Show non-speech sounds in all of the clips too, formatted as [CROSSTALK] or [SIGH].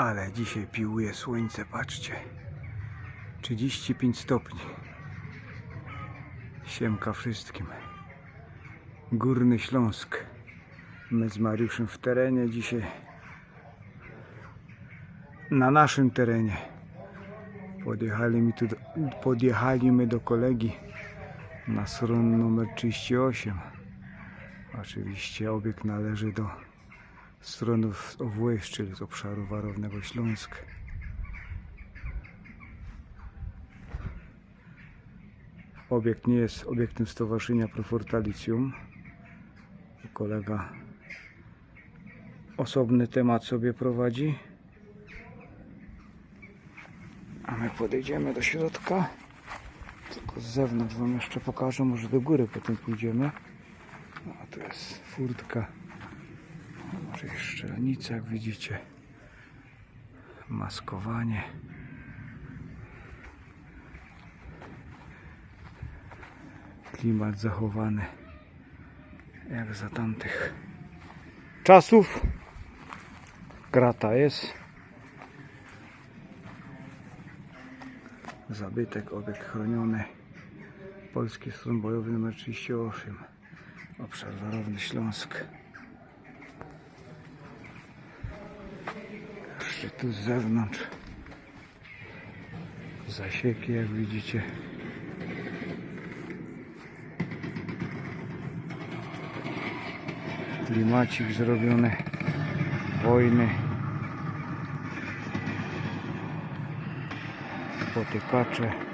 Ale dzisiaj piłuje słońce, patrzcie. 35 stopni. Siemka wszystkim. Górny Śląsk. My z Mariuszem w terenie dzisiaj. Na naszym terenie. Podjechali, mi tu do, podjechali my do kolegi na stronę numer 38. Oczywiście obiekt należy do stronów OWŚ, czyli z obszaru warownego Śląsk. Obiekt nie jest obiektem Stowarzyszenia Profortalicjum. Kolega osobny temat sobie prowadzi. A my podejdziemy do środka. Tylko z zewnątrz wam jeszcze pokażę, może do góry potem pójdziemy. A tu jest furtka. Szczelnica, jak widzicie. Maskowanie. Klimat zachowany jak za tamtych czasów. Krata jest. Zabytek, obiekt chroniony. Polski Stron Bojowy nr 38. Obszar Warowny Śląsk. Tu z zewnątrz. Zasieki, jak widzicie. Klimacik zrobiony. Wojny. Potykacze.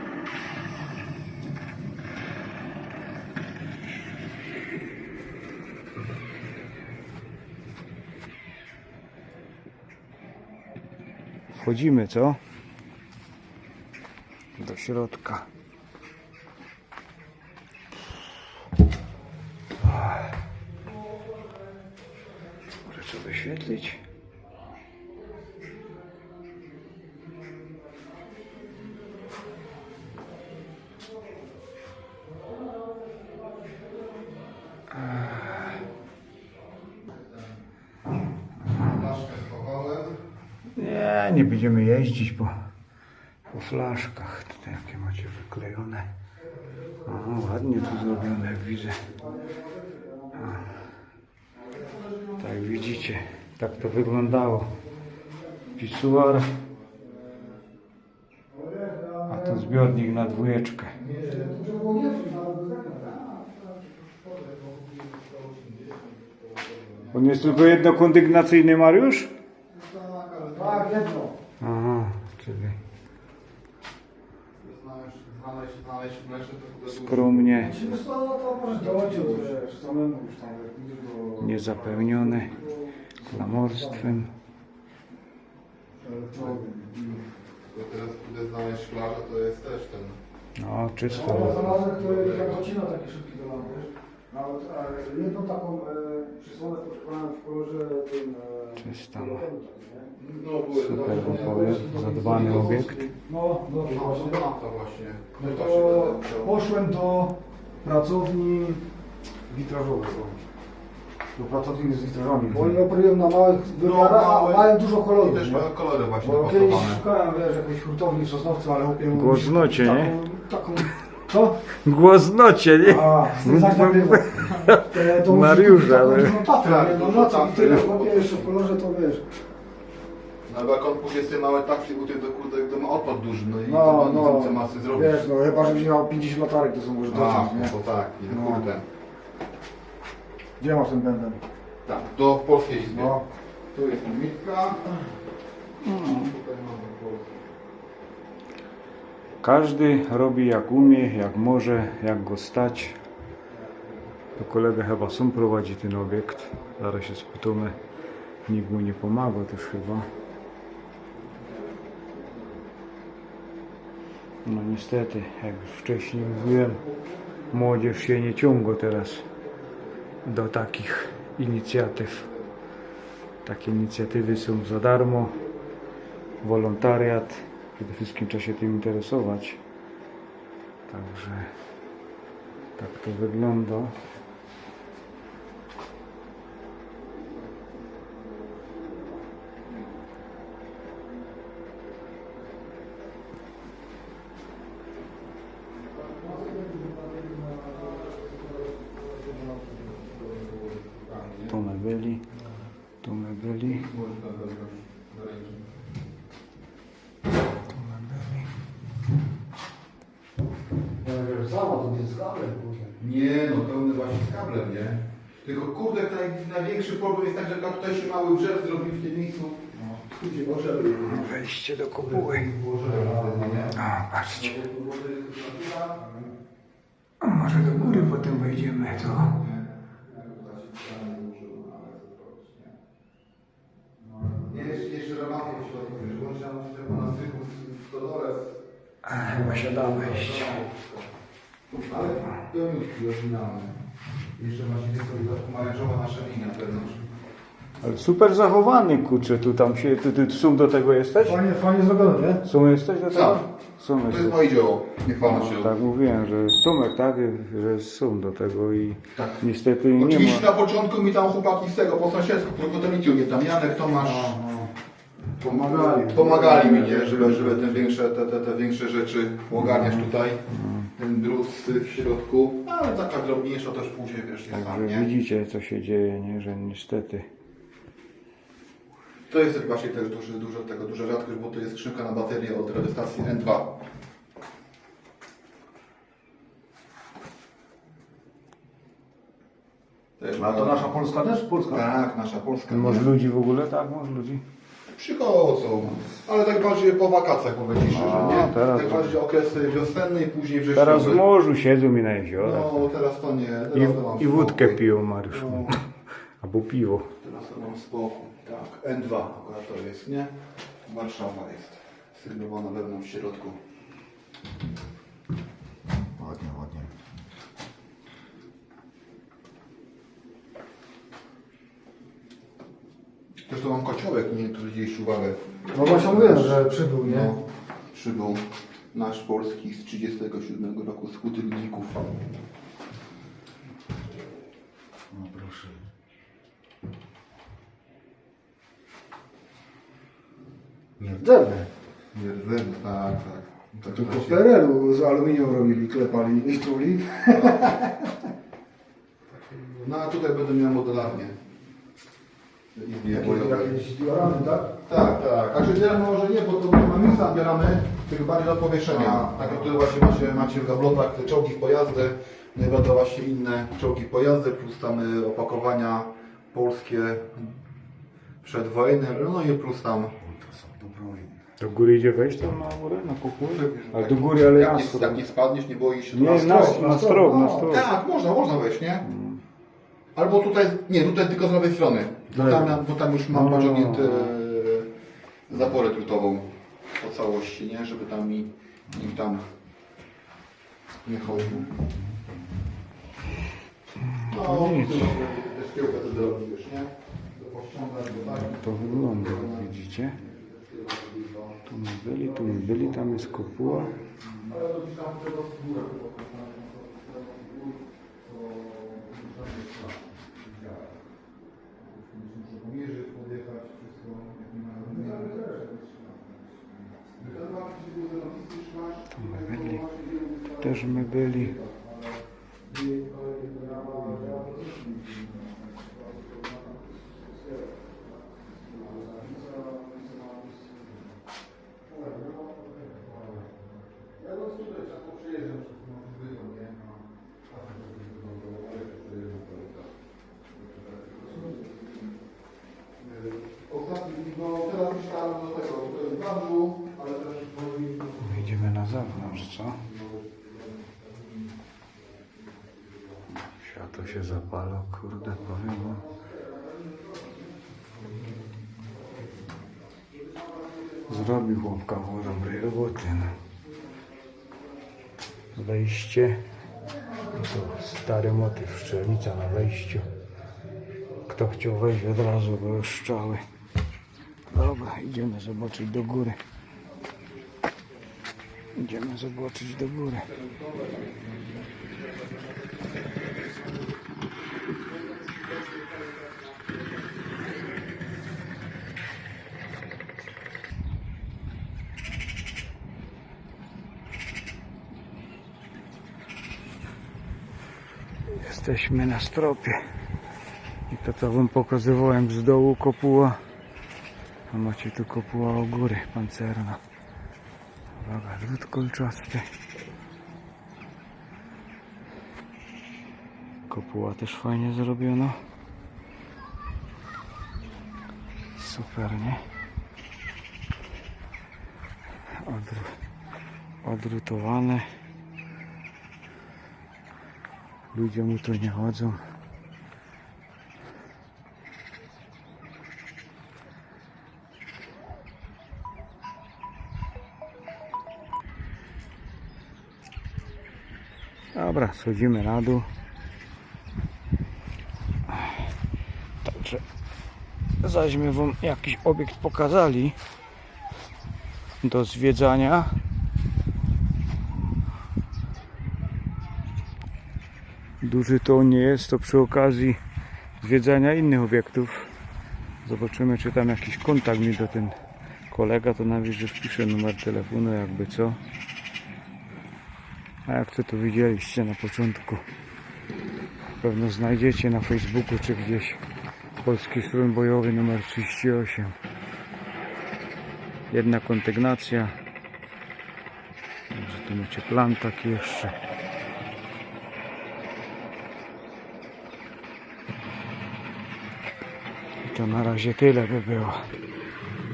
Wchodzimy, co? Do środka. Nie, będziemy jeździć po, po flaszkach. Tutaj jakie macie wyklejone. O, ładnie tu zrobione, jak widzę. O. Tak widzicie, tak to wyglądało. Pisuar. A to zbiornik na dwójeczkę. On jest tylko jednokondygnacyjny, Mariusz? Tak, jedno. Aha, czyli skromnie, niezapełniony klamorstwem. Teraz pójdę znaleźć szklarza, to jest też ten. No, czysto. znalazłem, które jak odcina takie szybkie do lampy. Nawet e, jedną taką e, przysłonę poszukałem w kolorze tym... E, Czysta. kolorowym, nie? No, były Super obiekt, zadbany obiekt. No, dobrze, No, właśnie. to to właśnie. No To poszłem do pracowni witrażowej. Do pracowni z witrażami. Bo oni operują na małych wymiarach, a małe. mają dużo kolorów. I też nie? mają kolory właśnie Bo kiedyś szukałem, wiesz, jakiejś hurtowni w Sosnowcu, ale kupiłem Głosnocie, nie? Taką, co? Głosnocie, nie? A, tak tak było. E, to Mariusza, ale- ale... No tatrę, Tak, nie? No co? tatry. Tyle chłopie jeszcze w kolorze, to wiesz. No bo jak on pójdzie małej tafli, u tej to kurde, to ma odpad duży, no i No, to no. ma więcej masy zrobić. Wiesz, no chyba, że będzie miał 50 latarek, to są może A, docenić, no nie? to tak, i No. kurde. Gdzie masz ten bęben? Tak, do polskiej izbie. No. Tu jest mitka. Tutaj mamy polskie. Każdy robi jak umie, jak może, jak go stać. To kolega chyba sam prowadzi ten obiekt. Zaraz się spytamy. Nikt mu nie pomaga też chyba. No niestety, jak już wcześniej mówiłem, młodzież się nie ciągła teraz do takich inicjatyw. Takie inicjatywy są za darmo. Wolontariat. Przede wszystkim trzeba się tym interesować. Także tak to wygląda. my byli. Tu my byli. Tu my byli. Ja mówię, to jest kablem, kurde. Nie, no pełny właśnie z kablem, nie? Tylko kurde, naj, największy problem jest tak, że tutaj się mały drzew zrobił w tym miejscu. Ożery. Wejście do kopuły. A, patrzcie. A może do góry potem wejdziemy, co? Jest jeszcze ramatę w środku, wiesz, bo trzeba myśleć, że na strychu w stodole. A, chyba się da wejść. Ale pełniutki, oryginalny. Jeszcze właśnie jest to pomarańczowa nasza linia wewnątrz. Ale super zachowany, kurczę, tu tam się, ty, ty sum do tego jesteś? Fajnie, fajnie zrobione, nie? Sum jesteś do tego? Tak. Sum To jest jesteś. moje dzieło, nie chwalę się. Tak mówiłem, że Tomek, tak, że jest sum do tego i Tak. niestety nie Oczywiście ma. na początku mi tam chłopaki z tego po sąsiedzku, krokotolicju, nie tam Janek, Tomasz, Pomagali. pomagali mi, nie, żeby, żeby te, większe, te, te, te większe rzeczy ogarniać tutaj. Ten drut w środku, ale taka drobniejsza też później, wiesz, jest tam, Także nie? widzicie, co się dzieje, nie, że niestety. To jest właśnie też duży, dużo tego, duża rzadkość, bo to jest skrzynka na baterię od radiostacji N2. Też A to nasza Polska też? Polska? Tak, nasza Polska. Może ludzi w ogóle, tak, może ludzi? Przychodzą, ale tak bardziej po wakacjach powiem Ci szczerze, A, nie? teraz tak to- bardziej okresy wiosenne i później wrześniowe. Teraz w morzu siedzą i na jeziorach. No, teraz to nie. Teraz I, to mam I wódkę spokój. piją, Mariusz. No. [LAUGHS] Albo piwo. Teraz to mam spokój. Tak, N2 akurat to jest, nie? Warszawa jest. Sygnowana wewnątrz w środku. Ładnie, ładnie. Też to mam kociołek, nie tu zwróciliście uwagę. No właśnie mówiłem, że przybył, nie? No, przybył nasz polski z 37 roku z Huty Ludzików. No proszę. Drzewne. Nierdzewny, tak, tak. tak Tylko w. PRL-u z aluminium robili, klepali i struli. No a tutaj będę miał modelarnię. Izbie bojowej. Jakieś dioramy, tak? Tak, tak. Także zbieramy może nie, bo to nie ma miejsca zbieramy, tylko bardziej do powieszenia. A. Tak jak tutaj właśnie macie, macie w gablotach te czołgi w pojazdy, no i będą właśnie inne czołgi w pojazdy, plus tam y, opakowania polskie przedwojenne, no i plus tam to są dobrojne. Do góry idzie wejść tam na górę, na pokój? Ale do góry, ale jak, na nie, jak nie spadniesz, nie boisz się, to Nie, na, strop. na strop, na no. strop. Tak, można, można wejść, nie? Albo tutaj, nie, tutaj tylko z lewej strony. Bo tam, bo tam już mam No, no, no. e, zaporę trutową po całości, nie? Żeby tam mi nikt tam nie chodził. No, nic. też to nie? To pościągać, bo tak. To wygląda, jak widzicie. Tu my byli, tu my byli, tam jest kopuła. Ale to gdzieś tam tego z górę chyba. Muszę pomierzyć, podjechać, wszystko, jak nie ma Tu my byli. Też my byli. Ostatni, no teraz myślałem do tego, do bandu, ale też powoli Idziemy na zewnątrz, co? Się kurde, powiem wam. Zrobił chłopka w dobrej roboty, no. Wejście. To stary motyw, szczelnica na wejściu. Kto chciał wejść od razu, były strzały. Dobra, idziemy zobaczyć do góry. Idziemy zobaczyć do góry. Jesteśmy na stropie. I to co wam pokazywałem z dołu kopuła. A macie tu kopuła u góry, pancerna. Uwaga, drut kolczasty. Kopuła też fajnie zrobiona. Super, nie? Odru odrutowane. Ludzie mu tu nie chodzą. Dobra, schodzimy na dół. Także zaśmy wam jakiś obiekt pokazali do zwiedzania. Duży to nie jest, to przy okazji zwiedzania innych obiektów. Zobaczymy, czy tam jakiś kontakt mi do ten kolega, to nawet że wpiszę numer telefonu, jakby co. A jak to to widzieliście na początku, pewno znajdziecie na Facebooku czy gdzieś Polski Strój Bojowy numer 38. Jedna kondygnacja. Także tu macie plan taki jeszcze. To na razie tyle by było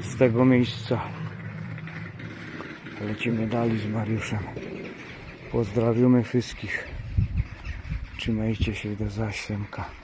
z tego miejsca. Lecimy dalej z Mariuszem. Pozdrawiamy wszystkich. Trzymajcie się do zasięka.